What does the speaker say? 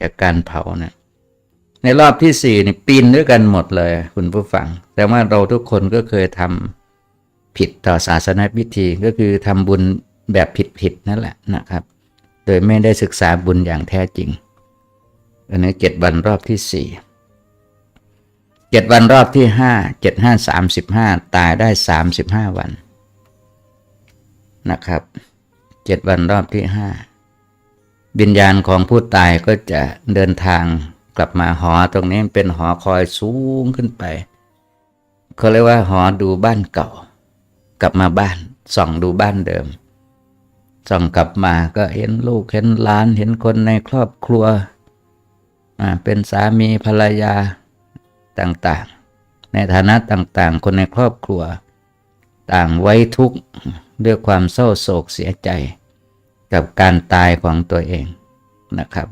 จากการเผานะในรอบที่สี่นี่ปีนด้วยกันหมดเลย คุณผู้ฟัง แต่ว่าเราทุกคนก็เคยทำผิดต่อศาสนพิธีก็คือทำบุญแบบผิดๆนั่นแหละนะครับ โดยไม่ได้ศึกษาบุญอย่างแท้จริงอันนี้เจ็ดวันรอบที่สี่เจ็ดวันรอบที่ห้าเจ็ดห้าสามสิบห้าตายได้สามสิบห้าวันนะครับเจ็ดวันรอบที่ห้า วิญญาณของผู้ตายก็จะเดินทางกลับมาหอตรงนี้เป็นหอคอยสูงขึ้นไปเขาเรียกว่าหอดูบ้านเก่า กลับมาบ้านส่องดูบ้านเดิมส่องกลับมาก็เห็นลูกเห็นหลานเห็นคนในครอบครัวเป็นสามีภรรยาต่างๆ ในฐานะต่างๆ คนในครอบครัว ต่างไว้ทุกข์ด้วยความเศร้าโศกเสียใจ กับการตายของตัวเองนะครับ